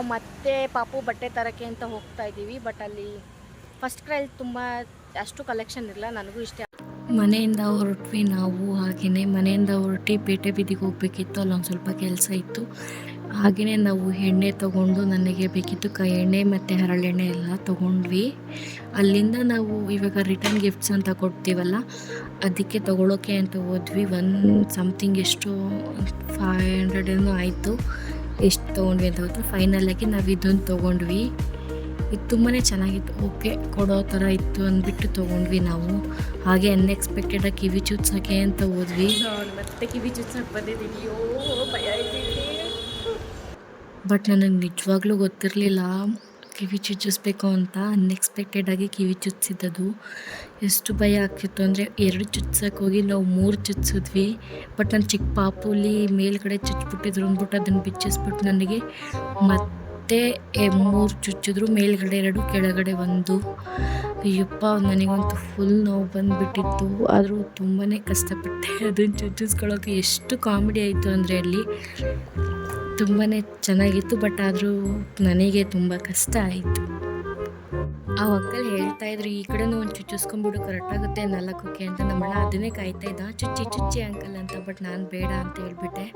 ನಾವು ಮತ್ತೆ ಪಾಪು ಬಟ್ಟೆ ತರೋಕ್ಕೆ ಅಂತ ಹೋಗ್ತಾ ಇದ್ದೀವಿ ಬಟ್ ಅಲ್ಲಿ ಫಸ್ಟ್ ಕ್ರೈಲ್ ತುಂಬ ಅಷ್ಟು ಕಲೆಕ್ಷನ್ ಇರಲ್ಲ ನನಗೂ ಇಷ್ಟ ಮನೆಯಿಂದ ಹೊರಟ್ವಿ ನಾವು ಹಾಗೆಯೇ ಮನೆಯಿಂದ ಹೊರಟಿ ಪೇಟೆ ಬೀದಿಗೆ ಹೋಗಬೇಕಿತ್ತು, ಅಲ್ಲೊಂದು ಸ್ವಲ್ಪ ಕೆಲಸ ಇತ್ತು. ಹಾಗೆಯೇ ನಾವು ಎಣ್ಣೆ ತಗೊಂಡು ನನಗೆ ಬೇಕಿತ್ತು ಕೈ ಎಣ್ಣೆ ಮತ್ತು ಹರಳೆಣ್ಣೆ ಎಲ್ಲ ತೊಗೊಂಡ್ವಿ. ಅಲ್ಲಿಂದ ನಾವು ಇವಾಗ ರಿಟರ್ನ್ ಗಿಫ್ಟ್ಸ್ ಅಂತ ಕೊಡ್ತೀವಲ್ಲ, ಅದಕ್ಕೆ ತೊಗೊಳೋಕೆ ಅಂತ ಹೋದ್ವಿ. ಒನ್ ಸಮಥಿಂಗ್ ಎಷ್ಟು ಫೈವ್ ಹಂಡ್ರೆಡ್ ಏನೋ ಆಯಿತು. ಎಷ್ಟು ತೊಗೊಂಡ್ವಿ ಅಂತ ಗೊತ್ತಾ? ಫೈನಲಾಗಿ ನಾವು ಇದೊಂದು ತೊಗೊಂಡ್ವಿ. ಇದು ತುಂಬಾ ಚೆನ್ನಾಗಿತ್ತು. ಓಕೆ ಕೊಡೋ ಥರ ಇತ್ತು ಅಂದ್ಬಿಟ್ಟು ತೊಗೊಂಡ್ವಿ ನಾವು. ಹಾಗೆ ಅನ್ಎಕ್ಸ್ಪೆಕ್ಟೆಡಾಗಿ ಕಿವಿ ಚುಚ್ಚೋಕೆ ಅಂತ ಹೋದ್ವಿ. ಮತ್ತೆ ಕಿವಿ ಚುಚ್ಚಕ್ಕೆ ಬಂದಿದ್ದೀವಿ ಓ ಭಯ ಬಟ್ ನನಗೆ ನಿಜವಾಗ್ಲೂ ಗೊತ್ತಿರಲಿಲ್ಲ. ಕಿವಿ ಚುಚ್ಚಿಸ್ಬೇಕು ಅಂತ ಅನ್ಎಕ್ಸ್ಪೆಕ್ಟೆಡಾಗಿ ಕಿವಿ ಚುಚ್ಚಿದ್ದದು. ಎಷ್ಟು ಭಯ ಆಗ್ತಿತ್ತು ಅಂದರೆ ಎರಡು ಚುಚ್ಚಕ್ಕೆ ಹೋಗಿ ನಾವು ಮೂರು ಚುಚ್ಚಿದ್ವಿ ಬಟ್ ನಾನು ಚಿಕ್ಕ ಪಾಪುಲಿ ಮೇಲ್ಗಡೆ ಚುಚ್ಚಿಬಿಟ್ಟಿದ್ರು ಅಂದ್ಬಿಟ್ಟು ಅದನ್ನು ಬಿಚ್ಚಿಸ್ಬಿಟ್ಟು ನನಗೆ ಮತ್ತೆ ಮೂರು ಚುಚ್ಚಿದ್ರು, ಮೇಲ್ಗಡೆ ಎರಡು, ಕೆಳಗಡೆ ಒಂದು. ಅಯ್ಯಪ್ಪ, ನನಗಂತೂ ಫುಲ್ ನೋವು ಬಂದುಬಿಟ್ಟಿತ್ತು. ಆದರೂ ತುಂಬಾ ಕಷ್ಟಪಟ್ಟೆ ಅದನ್ನು ಚುಚ್ಚಿಸ್ಕೊಳ್ಳೋಕೆ ಎಷ್ಟು ಕಾಮಿಡಿ ಆಯಿತು ಅಂದರೆ ಅಲ್ಲಿ. ತುಂಬಾ ಚೆನ್ನಾಗಿತ್ತು ಬಟ್ ಆದರೂ ನನಗೆ ತುಂಬ ಕಷ್ಟ ಆಯಿತು. ಆ ಒಕ್ಕಲ್ ಹೇಳ್ತಾ ಇದ್ರು ಈ ಕಡೆನೂ ಒಂದು ಚುಚ್ಚಿಸ್ಕೊಂಡ್ಬಿಡು ಕರೆಕ್ಟ್ ಆಗುತ್ತೆ ನಾಲ್ಕಕ್ಕೆ ಅಂತ. ನಮ್ಮಣ್ಣ ಅದನ್ನೇ ಕಾಯ್ತಾ ಇದ್ದ ಚುಚ್ಚಿ ಚುಚ್ಚಿ ಅಂಕಲ್ ಅಂತ ಬಟ್ ನಾನು ಬೇಡ ಅಂತ ಹೇಳ್ಬಿಟ್ಟೆ.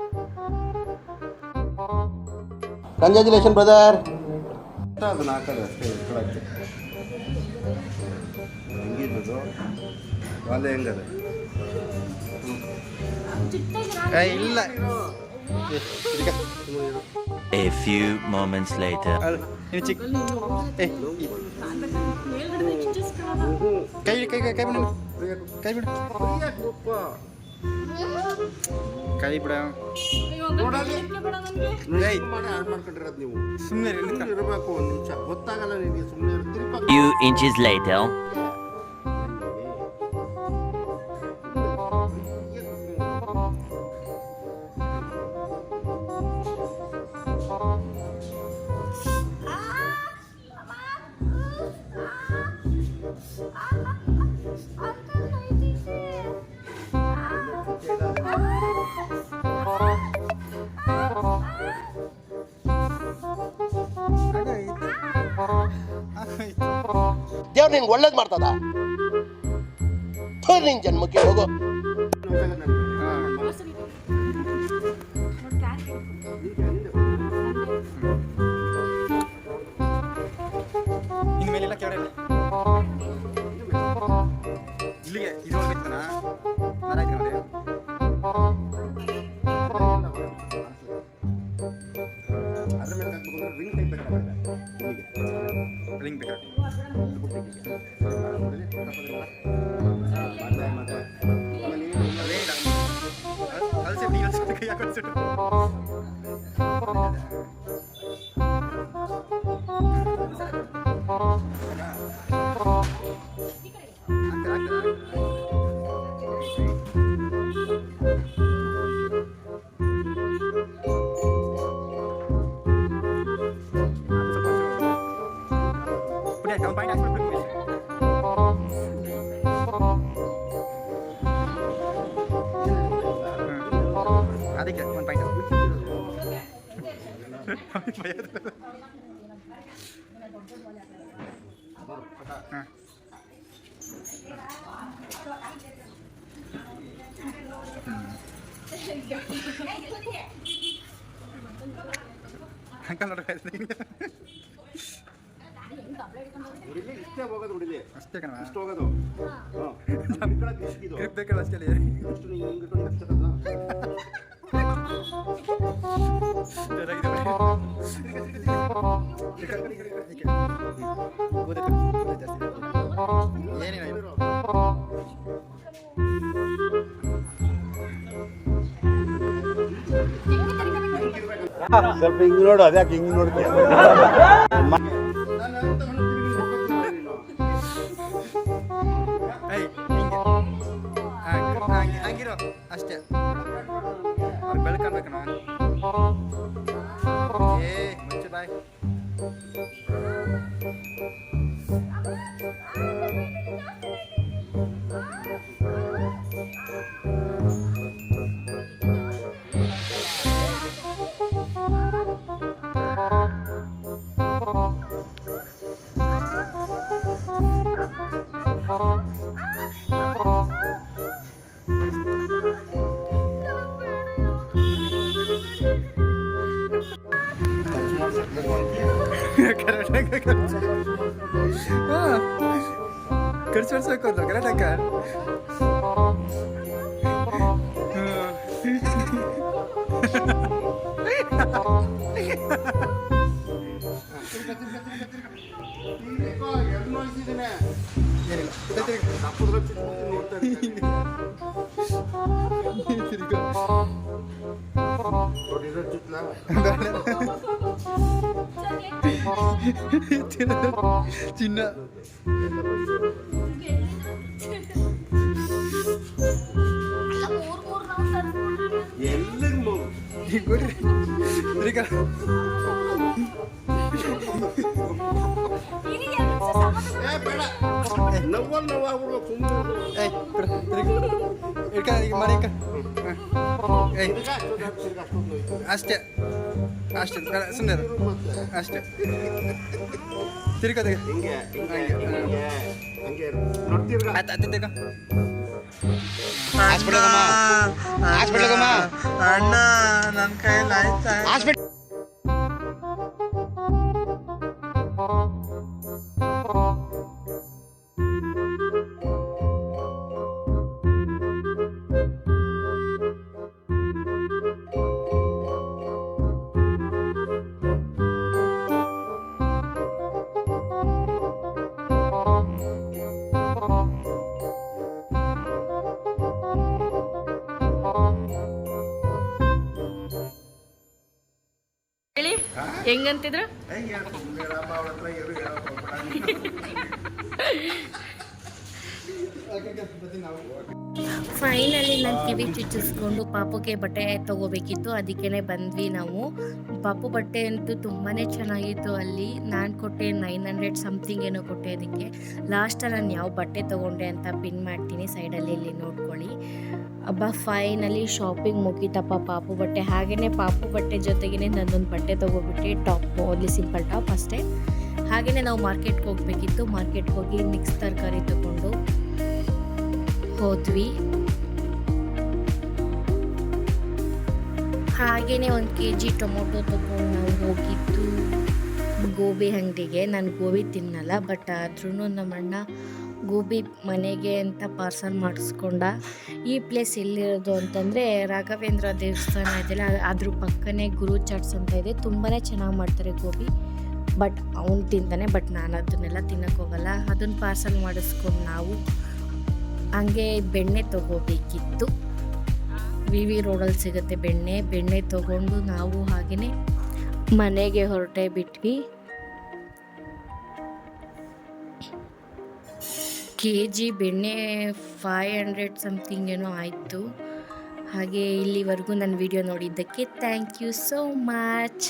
ಕಂಗ್ರ್ಯಾಚುಲೇಷನ್ ಬ್ರದರ್ ಅದನ್ನ ಹಾಕೋದು ಅಷ್ಟೇ ಇಟ್ಕೊಳಕ್ಕೆ ಹೆಂಗಿದ್ದು ವಾಲೆ ಹೆಂಗದ? ಏ, ಇಲ್ಲ. ಏ, ಇದಕ್ಕೆ ಸುಮ್ನೆ ಇರು. A few moments later. ಅಲ್ಲ, ಇನ್ನು ಚಿಕ್ಕ ಏ, ಈ- ಕೈ ಕೈ ಕೈ ಕೈ ಬಿಡು ಕೈ ಬಿಡು ಕೈ ಬಿಡ ಏಯ್ ಮಾಡಿ ಹಾಳು ಮಾಡ್ಕೊಂಡಿರೋದು ನೀವು ಸುಮ್ಮನೆ ಸುಮ್ಮನೆ ಇರಬೇಕು ಒಂದು ನಿಮಿಷ ಗೊತ್ತಾಗಲ್ಲ ನಿನಗೆ ಸುಮ್ಮನೆ ತಿರುಪ Few inches later. ನಿನ್ಗೆ ಒಳ್ಳೇದು ಮಾಡ್ತದ? ನಿನ್ ಜನ್ಮಕ್ಕೆ ಹೋಗು. ಇಲ್ಲಿಗೆ ಇದು ಹೋಗಿತ್ತನ ಕಲ್ಸಿ ಕೈ ಹಾಕೊಳ್ಸಿಟ್ಟು Udah, ಅದಕ್ಕೆ ಒಂದು ಪಾಯಿಂಟ್ ಅಂಕಲ್ ನೋಡ್ರಿ ಇಷ್ಟೇ ಹೋಗೋದು ಹುಡುಗಿ ಅಷ್ಟೇ ಕಣ ಅಷ್ಟು ಹೋಗೋದು. ಬೇಕಲ್ಲ ಅಷ್ಟೇ ನೀನು ಹಿಂಗೆ ಸ್ವಲ್ಪ ಹಿಂಗ್ ನೋಡು ಅದ್ಯಾಕೆ ಹಿಂಗ್ ನೋಡ್ತೀಯ ನೋಡ್ಬೇಕು ನೋಡಿ ನೀನು. bye. Thank Karışır soykordu. Gara dakar. చిన్న anjing gue eh nawa nawa eh pernah kan kemarin eh. Atau tidak? Anak. कायला ಹೆಂಗಂತಿದ್ರು? ಫೈನಲಿ ನಾನು ಕಿವಿ ಚುಚ್ಚಿಸ್ಕೊಂಡು ಪಾಪುಗೆ ಬಟ್ಟೆ ತಗೋಬೇಕಿತ್ತು. ಅದಕ್ಕೇ ಬಂದ್ವಿ ನಾವು. ಪಾಪು ಬಟ್ಟೆ ಅಂತೂ ತುಂಬಾ ಚೆನ್ನಾಗಿತ್ತು ಅಲ್ಲಿ. ನಾನು ಕೊಟ್ಟೆ ನೈನ್ ಹಂಡ್ರೆಡ್ ಸಮಥಿಂಗ್ ಏನೋ ಕೊಟ್ಟೆ ಅದಕ್ಕೆ. ಲಾಸ್ಟಲ್ಲಿ ನಾನು ಯಾವ ಬಟ್ಟೆ ತೊಗೊಂಡೆ ಅಂತ ಪಿನ್ ಮಾಡ್ತೀನಿ. ಸೈಡಲ್ಲಿ ಇಲ್ಲಿ ನೋಡ್ಕೊಳ್ಳಿ. ಹಬ್ಬ ಫೈನಲಿ ಶಾಪಿಂಗ್ ಮುಗೀತಪ್ಪ ಪಾಪು ಬಟ್ಟೆ. ಹಾಗೆಯೇ ಪಾಪು ಬಟ್ಟೆ ಜೊತೆಗೇ ನನ್ನೊಂದು ಬಟ್ಟೆ ತೊಗೊಬಿಟ್ಟು. ಟಾಪ್ ಓನ್ಲಿ ಸಿಂಪಲ್ ಟಾಪ್ ಅಷ್ಟೇ. ಹಾಗೆಯೇ ನಾವು ಮಾರ್ಕೆಟ್ಗೆ ಹೋಗಬೇಕಿತ್ತು. ಮಾರ್ಕೆಟ್ಗೆ ಹೋಗಿ ಮಿಕ್ಸ್ ತರಕಾರಿ ತಗೊಂಡು ಹೋದ್ವಿ. ಹಾಗೆಯೇ ಒಂದು ಕೆ ಜಿ ಟೊಮೊಟೊ ತಗೊಂಡು ನಾವು ಹೋಗಿದ್ದು. ಗೋಬಿ ಅಂಗಡಿಗೆ. ನಾನು ಗೋಬಿ ತಿನ್ನಲ್ಲ ಬಟ್ ಆದ್ರೂ ನಮ್ಮಣ್ಣ ಗೋಬಿ ಮನೆಗೆ ಅಂತ ಪಾರ್ಸಲ್ ಮಾಡಿಸ್ಕೊಂಡ. ಈ ಪ್ಲೇಸ್ ಎಲ್ಲಿರೋದು ಅಂತಂದರೆ ರಾಘವೇಂದ್ರ ದೇವಸ್ಥಾನ ಇದೆಯಲ್ಲ ಅದ್ರ ಪಕ್ಕನೇ ಗುರು ಚಾಟ್ಸ್ ಅಂತ ಇದೆ. ತುಂಬಾ ಚೆನ್ನಾಗಿ ಮಾಡ್ತಾರೆ ಗೋಬಿ ಬಟ್ ಅವನು ತಿಂತಾನೆ ಬಟ್ ನಾನು ಅದನ್ನೆಲ್ಲ ತಿನ್ನಕ್ಕೆ ಹೋಗಲ್ಲ. ಅದನ್ನು ಪಾರ್ಸಲ್ ಮಾಡಿಸ್ಕೊಂಡು ನಾವು ಹಂಗೆ ಬೆಣ್ಣೆ ತಗೋಬೇಕಿತ್ತು. ವಿ ವಿ ರೋಡಲ್ಲಿ ಸಿಗುತ್ತೆ ಬೆಣ್ಣೆ. ಬೆಣ್ಣೆ ತಗೊಂಡು ನಾವು ಹಾಗೆಯೇ ಮನೆಗೆ ಹೊರಟೆ ಬಿಟ್ವಿ. ಕೆ ಜಿ ಬೆಣ್ಣೆ ಫೈ ಹಂಡ್ರೆಡ್ ಸಮಥಿಂಗ್ ಏನೋ ಆಯಿತು. ಹಾಗೆ ಇಲ್ಲಿವರೆಗೂ ನನ್ನ ವಿಡಿಯೋ ನೋಡಿದ್ದಕ್ಕೆ ಥ್ಯಾಂಕ್ ಯು ಸೋ ಮಚ್